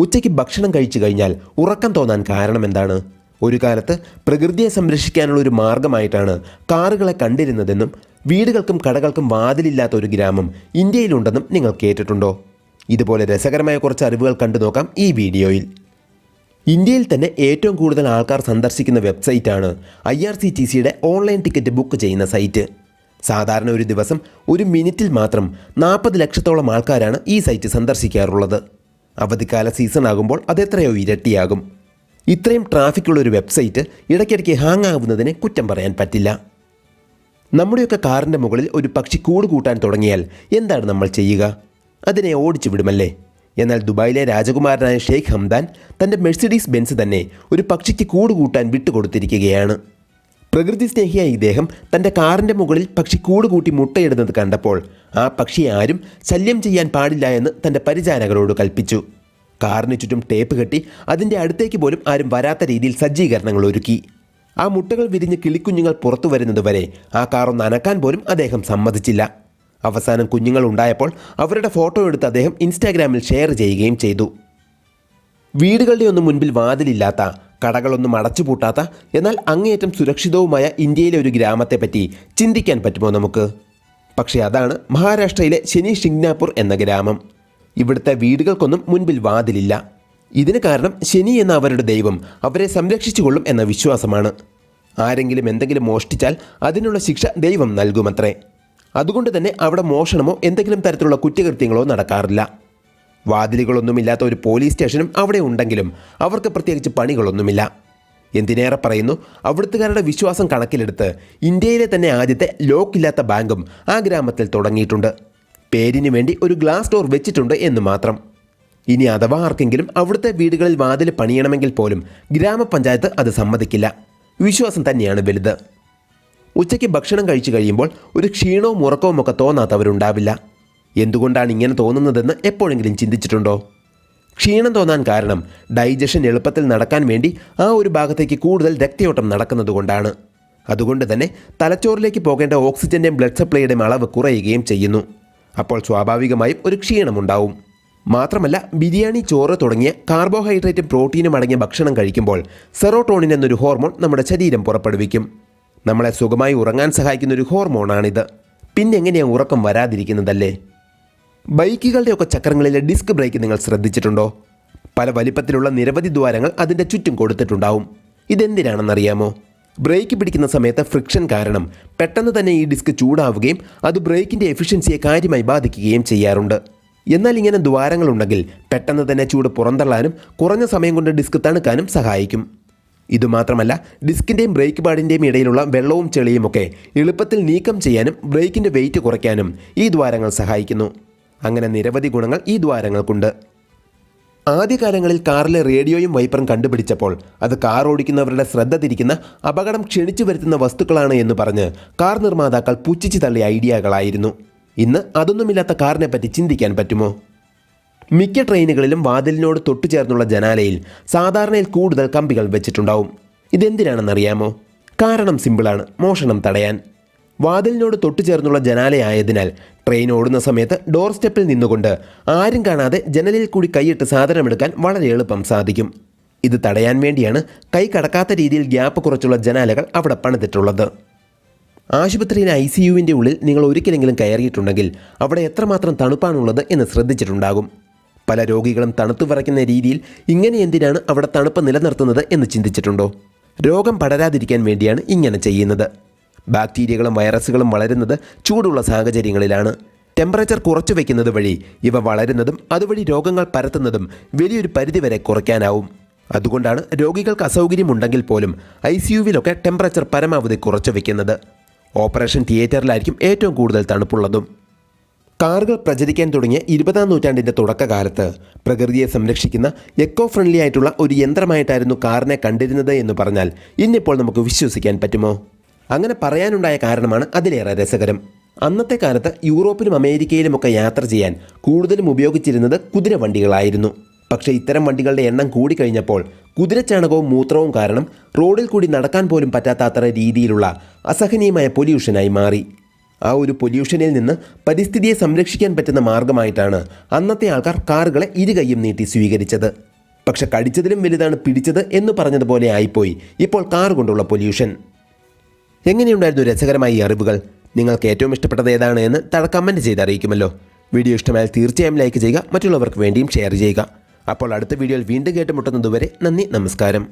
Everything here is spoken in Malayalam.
ഉച്ചയ്ക്ക് ഭക്ഷണം കഴിച്ചു കഴിഞ്ഞാൽ ഉറക്കം തോന്നാൻ കാരണം എന്താണ്? ഒരു കാലത്ത് പ്രകൃതിയെ സംരക്ഷിക്കാനുള്ള ഒരു മാർഗമായിട്ടാണ് കാറുകളെ കണ്ടിരുന്നതെന്നും വീടുകൾക്കും കടകൾക്കും വാതിലില്ലാത്ത ഒരു ഗ്രാമം ഇന്ത്യയിലുണ്ടെന്നും നിങ്ങൾ കേട്ടിട്ടുണ്ടോ? ഇതുപോലെ രസകരമായ കുറച്ച് അറിവുകൾ കണ്ടു നോക്കാം ഈ വീഡിയോയിൽ. ഇന്ത്യയിൽ തന്നെ ഏറ്റവും കൂടുതൽ ആൾക്കാർ സന്ദർശിക്കുന്ന വെബ്സൈറ്റാണ് ഐ ആർ സി ടി സിയുടെ ഓൺലൈൻ ടിക്കറ്റ് ബുക്ക് ചെയ്യുന്ന സൈറ്റ്. സാധാരണ ഒരു ദിവസം ഒരു മിനിറ്റിൽ മാത്രം നാൽപ്പത് ലക്ഷത്തോളം ആൾക്കാരാണ് ഈ സൈറ്റ് സന്ദർശിക്കാറുള്ളത്. അവധിക്കാല സീസൺ ആകുമ്പോൾ അത് എത്രയോ ഇരട്ടിയാകും. ഇത്രയും ട്രാഫിക്കുള്ള ഒരു വെബ്സൈറ്റ് ഇടയ്ക്കിടയ്ക്ക് ഹാങ് ആവുന്നതിനെ കുറ്റം പറയാൻ പറ്റില്ല. നമ്മുടെയൊക്കെ കാറിന്റെ മുകളിൽ ഒരു പക്ഷി കൂട് കൂട്ടാൻ തുടങ്ങിയാൽ എന്താണ് നമ്മൾ ചെയ്യുക? അതിനെ ഓടിച്ചു വിടുമല്ലേ? എന്നാൽ ദുബായിലെ രാജകുമാരനായ ഷെയ്ഖ് ഹംദാൻ തന്റെ മെഴ്സിഡീസ് ബെൻസ് തന്നെ ഒരു പക്ഷിക്ക് കൂട് കൂട്ടാൻ വിട്ടുകൊടുത്തിരിക്കുകയാണ്. പ്രകൃതി സ്നേഹിയായ ഇദ്ദേഹം തന്റെ കാറിന്റെ മുകളിൽ പക്ഷി കൂട് കൂട്ടി മുട്ടയിടുന്നത് കണ്ടപ്പോൾ ആ പക്ഷി ആരും ശല്യം ചെയ്യാൻ പാടില്ല എന്ന് തന്റെ പരിചാരകരോട് കൽപ്പിച്ചു. കാറിന് ചുറ്റും ടേപ്പ് കെട്ടി അതിന്റെ അടുത്തേക്ക് പോലും ആരും വരാത്ത രീതിയിൽ സജ്ജീകരണങ്ങൾ ഒരുക്കി. ആ മുട്ടകൾ വിരിഞ്ഞ് കിളിക്കുഞ്ഞുങ്ങൾ പുറത്തു വരുന്നതുവരെ ആ കാറൊന്ന് അനക്കാൻ പോലും അദ്ദേഹം സമ്മതിച്ചില്ല. അവസാനം കുഞ്ഞുങ്ങൾ ഉണ്ടായപ്പോൾ അവരുടെ ഫോട്ടോ എടുത്ത് അദ്ദേഹം ഇൻസ്റ്റാഗ്രാമിൽ ഷെയർ ചെയ്യുകയും ചെയ്തു. വീടുകളുടെ ഒന്നും മുൻപിൽ വാതിലില്ലാത്ത കടകളൊന്നും അടച്ചുപൂട്ടാത്ത എന്നാൽ അങ്ങേയറ്റം സുരക്ഷിതവുമായ ഇന്ത്യയിലെ ഒരു ഗ്രാമത്തെപ്പറ്റി ചിന്തിക്കാൻ പറ്റുമോ നമുക്ക്? പക്ഷേ അതാണ് മഹാരാഷ്ട്രയിലെ ശനി ഷിംഗ്നാപൂർ എന്ന ഗ്രാമം. ഇവിടുത്തെ വീടുകൾക്കൊന്നും മുൻപിൽ വാതിലില്ല. ഇതിന് കാരണം ശനി എന്ന അവരുടെ ദൈവം അവരെ സംരക്ഷിച്ചുകൊള്ളും എന്ന വിശ്വാസമാണ്. ആരെങ്കിലും എന്തെങ്കിലും മോഷ്ടിച്ചാൽ അതിനുള്ള ശിക്ഷ ദൈവം നൽകുമത്രേ. അതുകൊണ്ട് തന്നെ അവിടെ മോഷണമോ എന്തെങ്കിലും തരത്തിലുള്ള കുറ്റകൃത്യങ്ങളോ നടക്കാറില്ല. വാതിലുകളൊന്നുമില്ലാത്ത ഒരു പോലീസ് സ്റ്റേഷനും അവിടെ ഉണ്ടെങ്കിലും അവർക്ക് പ്രത്യേകിച്ച് പണികളൊന്നുമില്ല. എന്തിനേറെ പറയുന്നു? അവിടുത്തുകാരുടെ വിശ്വാസം കണക്കിലെടുത്ത് ഇന്ത്യയിലെ തന്നെ ആദ്യത്തെ ലോക്കില്ലാത്ത ബാങ്കും ആ ഗ്രാമത്തിൽ തുടങ്ങിയിട്ടുണ്ട്. പേരിന് വേണ്ടി ഒരു ഗ്ലാസ് ഡോർ വെച്ചിട്ടുണ്ട് എന്ന് മാത്രം. ഇനി അഥവാ ആർക്കെങ്കിലും അവിടുത്തെ വീടുകളിൽ വാതിൽ പണിയണമെങ്കിൽ പോലും ഗ്രാമപഞ്ചായത്ത് അത് സമ്മതിക്കില്ല. വിശ്വാസം തന്നെയാണ് വലുത്. ഉച്ചയ്ക്ക് ഭക്ഷണം കഴിച്ചു കഴിയുമ്പോൾ ഒരു ക്ഷീണവും ഉറക്കവും ഒക്കെ തോന്നാത്തവരുണ്ടാവില്ല. എന്തുകൊണ്ടാണ് ഇങ്ങനെ തോന്നുന്നതെന്ന് എപ്പോഴെങ്കിലും ചിന്തിച്ചിട്ടുണ്ടോ? ക്ഷീണം തോന്നാൻ കാരണം ഡൈജഷൻ എളുപ്പത്തിൽ നടക്കാൻ വേണ്ടി ആ ഒരു ഭാഗത്തേക്ക് കൂടുതൽ രക്തയോട്ടം നടക്കുന്നതുകൊണ്ടാണ് അതുകൊണ്ട് തന്നെ തലച്ചോറിലേക്ക് പോകേണ്ട ഓക്സിജന്റെയും ബ്ലഡ് സപ്ലൈയുടെയും അളവ് കുറയുകയും ചെയ്യുന്നു. അപ്പോൾ സ്വാഭാവികമായും ഒരു ക്ഷീണമുണ്ടാവും മാത്രമല്ല ബിരിയാണി ചോറ് തുടങ്ങിയ കാർബോഹൈഡ്രേറ്റും പ്രോട്ടീനും അടങ്ങിയ ഭക്ഷണം കഴിക്കുമ്പോൾ സെറോട്ടോണിൻ എന്നൊരു ഹോർമോൺ നമ്മുടെ ശരീരം പുറപ്പെടുവിക്കും. നമ്മളെ സുഖമായി ഉറങ്ങാൻ സഹായിക്കുന്ന ഒരു ഹോർമോണാണിത്. പിന്നെങ്ങനെയാണ് ഉറക്കം വരാതിരിക്കുന്നതല്ലേ? ബൈക്കുകളുടെയൊക്കെ ചക്രങ്ങളിലെ ഡിസ്ക് ബ്രേക്ക് നിങ്ങൾ ശ്രദ്ധിച്ചിട്ടുണ്ടോ? പല വലിപ്പത്തിലുള്ള നിരവധി ദ്വാരങ്ങൾ അതിന്റെ ചുറ്റും കൊടുത്തിട്ടുണ്ടാവും. ഇതെന്തിനാണെന്നറിയാമോ? ബ്രേക്ക് പിടിക്കുന്ന സമയത്ത് ഫ്രിക്ഷൻ കാരണം പെട്ടെന്ന് തന്നെ ഈ ഡിസ്ക് ചൂടാവുകയും അത് ബ്രേക്കിന്റെ എഫിഷ്യൻസിയെ കാര്യമായി ബാധിക്കുകയും ചെയ്യാറുണ്ട്. എന്നാൽ ഇങ്ങനെ ദ്വാരങ്ങളുണ്ടെങ്കിൽ പെട്ടെന്ന് തന്നെ ചൂട് പുറന്തള്ളാനും കുറഞ്ഞ സമയം കൊണ്ട് ഡിസ്ക് തണുക്കാനും സഹായിക്കും. ഇതുമാത്രമല്ല ഡിസ്കിന്റെയും ബ്രേക്ക് പാഡിന്റെയും ഇടയിലുള്ള വെള്ളവും ചെളിയുമൊക്കെ എളുപ്പത്തിൽ നീക്കം ചെയ്യാനും ബ്രേക്കിന്റെ വെയിറ്റ് കുറയ്ക്കാനും ഈ ദ്വാരങ്ങൾ സഹായിക്കുന്നു. അങ്ങനെ നിരവധി ഗുണങ്ങൾ ഈ ദ്വാരങ്ങൾക്കുണ്ട്. ആദ്യകാലങ്ങളിൽ കാറിലെ റേഡിയോയും വൈപ്പറും കണ്ടുപിടിച്ചപ്പോൾ അത് കാർ ഓടിക്കുന്നവരുടെ ശ്രദ്ധ തിരിക്കുന്ന അപകടം ക്ഷണിച്ചു വരുത്തുന്ന വസ്തുക്കളാണ് എന്ന് പറഞ്ഞ് കാർ നിർമ്മാതാക്കൾ പുച്ഛിച്ചു തള്ളിയ ഐഡിയകളായിരുന്നു. ഇന്ന് അതൊന്നുമില്ലാത്ത കാറിനെ പറ്റി ചിന്തിക്കാൻ പറ്റുമോ? മിക്ക ട്രെയിനുകളിലും വാതിലിനോട് തൊട്ടുചേർന്നുള്ള ജനാലയിൽ സാധാരണയിൽ കൂടുതൽ കമ്പികൾ വെച്ചിട്ടുണ്ടാവും. ഇതെന്തിനാണെന്നറിയാമോ? കാരണം സിമ്പിളാണ് മോഷണം തടയാൻ. വാതിലിനോട് തൊട്ടുചേർന്നുള്ള ജനാലയായതിനാൽ ട്രെയിൻ ഓടുന്ന സമയത്ത് ഡോർ സ്റ്റെപ്പിൽ നിന്നുകൊണ്ട് ആരും കാണാതെ ജനലിൽ കൂടി കൈയിട്ട് സാധനമെടുക്കാൻ വളരെ എളുപ്പം സാധിക്കും. ഇത് തടയാൻ വേണ്ടിയാണ് കൈ കടക്കാത്ത രീതിയിൽ ഗ്യാപ്പ് കുറച്ചുള്ള ജനാലകൾ അവിടെ പണിതിട്ടുള്ളത്. ആശുപത്രിയിലെ ഐ സി യുവിന്റെ ഉള്ളിൽ നിങ്ങൾ ഒരിക്കലെങ്കിലും കയറിയിട്ടുണ്ടെങ്കിൽ അവിടെ എത്രമാത്രം തണുപ്പാണുള്ളത് എന്ന് ശ്രദ്ധിച്ചിട്ടുണ്ടാകും. പല രോഗികളും തണുത്തു വിറയ്ക്കുന്ന രീതിയിൽ ഇങ്ങനെ എന്തിനാണ് അവിടെ തണുപ്പ് നിലനിർത്തുന്നത് എന്ന് ചിന്തിച്ചിട്ടുണ്ടോ? രോഗം പടരാതിരിക്കാൻ വേണ്ടിയാണ് ഇങ്ങനെ ചെയ്യുന്നത്. ബാക്ടീരിയകളും വൈറസുകളും വളരുന്നത് ചൂടുള്ള സാഹചര്യങ്ങളിലാണ്. ടെമ്പറേച്ചർ കുറച്ചു വയ്ക്കുന്നത് വഴി ഇവ വളരുന്നതും അതുവഴി രോഗങ്ങൾ പരത്തുന്നതും വലിയൊരു പരിധിവരെ കുറയ്ക്കാനാവും. അതുകൊണ്ടാണ് രോഗികൾക്ക് അസൗകര്യമുണ്ടെങ്കിൽ പോലും ഐ സി യുവിലൊക്കെ ടെമ്പറേച്ചർ പരമാവധി കുറച്ചു വയ്ക്കുന്നത് ഓപ്പറേഷൻ തിയേറ്ററിലായിരിക്കും ഏറ്റവും കൂടുതൽ തണുപ്പുള്ളതും. കാറുകൾ പ്രചരിക്കാൻ തുടങ്ങിയ ഇരുപതാം നൂറ്റാണ്ടിന്റെ തുടക്കകാലത്ത് പ്രകൃതിയെ സംരക്ഷിക്കുന്ന എക്കോ ഫ്രണ്ട്ലി ആയിട്ടുള്ള ഒരു യന്ത്രമായിട്ടായിരുന്നു കാറിനെ കണ്ടിരുന്നത് എന്ന് പറഞ്ഞാൽ ഇന്നിപ്പോൾ നമുക്ക് വിശ്വസിക്കാൻ പറ്റുമോ? അങ്ങനെ പറയാനുണ്ടായ കാരണമാണ് അതിലേറെ രസകരം. അന്നത്തെ കാലത്ത് യൂറോപ്പിലും അമേരിക്കയിലുമൊക്കെ യാത്ര ചെയ്യാൻ കൂടുതലും ഉപയോഗിച്ചിരുന്നത് കുതിരവണ്ടികളായിരുന്നു പക്ഷേ ഇത്തരം വണ്ടികളുടെ എണ്ണം കൂടിക്കഴിഞ്ഞപ്പോൾ കുതിരച്ചാണകവും മൂത്രവും കാരണം റോഡിൽ കൂടി നടക്കാൻ പോലും പറ്റാത്ത അത്ര രീതിയിലുള്ള അസഹനീയമായ പൊല്യൂഷനായി മാറി. ആ ഒരു പൊല്യൂഷനിൽ നിന്ന് പരിസ്ഥിതിയെ സംരക്ഷിക്കാൻ പറ്റുന്ന മാർഗമായിട്ടാണ് അന്നത്തെ ആൾക്കാർ കാറുകളെ ഇരുകൈയും നീട്ടി സ്വീകരിച്ചത്. പക്ഷെ കടിച്ചതിലും വലുതാണ് പിടിച്ചത് എന്ന് പറഞ്ഞതുപോലെ ആയിപ്പോയി ഇപ്പോൾ കാർ കൊണ്ടുള്ള പൊല്യൂഷൻ. എങ്ങനെയുണ്ടായിരുന്നു രസകരമായ ഈ അറിവുകൾ? നിങ്ങൾക്ക് ഏറ്റവും ഇഷ്ടപ്പെട്ടത് ഏതാണ് എന്ന് താഴെ കമന്റ് ചെയ്ത് അറിയിക്കുമല്ലോ. വീഡിയോ ഇഷ്ടമായാൽ തീർച്ചയായും ലൈക്ക് ചെയ്യുക മറ്റുള്ളവർക്ക് വേണ്ടിയും ഷെയർ ചെയ്യുക. അപ്പോൾ അടുത്ത വീഡിയോയിൽ വീണ്ടും കേട്ടുമുട്ടുന്നതുവരെ നന്ദി നമസ്കാരം.